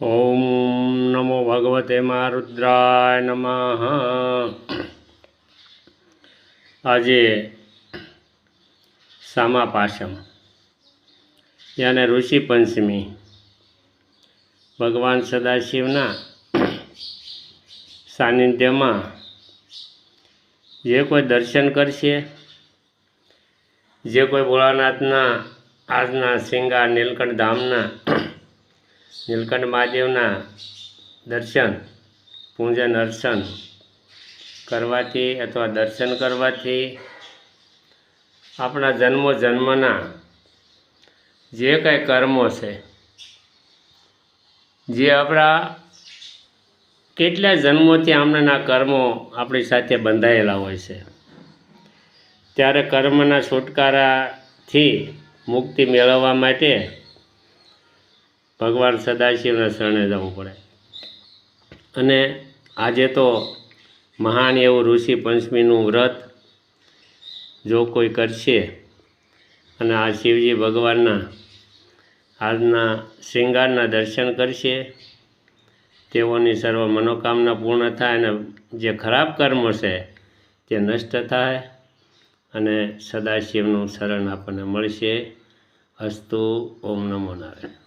ઓમ નમો ભગવતે મારુદ્રાય નમઃ આજે સામા પાસમ યાને ઋષિ પંચમી. ભગવાન સદાશિવના સાનિધ્યમાં જે કોઈ દર્શન કરશે, જે કોઈ ભોળાનાથના આજના સિંગા નીલકંઠ ધામના નીલકંઠ મહાદેવના દર્શન, પૂજન, અર્ચન કરવાથી અથવા દર્શન કરવાથી આપણા જન્મો જન્મના જે કાંઈ કર્મો છે, જે આપણા કેટલા જન્મોથી હમણાંના કર્મો આપણી સાથે બંધાયેલા હોય છે. ત્યારે કર્મના છુટકારાથી મુક્તિ મેળવવા માટે ભગવાન સદાશિવના શરણે જવું પડે. અને આજે તો મહાન એવું ઋષિ પંચમીનું વ્રત જો કોઈ કરશે અને આ શિવજી ભગવાનના આજના શૃંગારના દર્શન કરશે, તેઓની સર્વ મનોકામના પૂર્ણ થાય અને જે ખરાબ કર્મ છે તે નષ્ટ થાય અને સદાશિવનું શરણ આપણને મળશે. અસ્તુ, ઓમ નમો નારાયણ.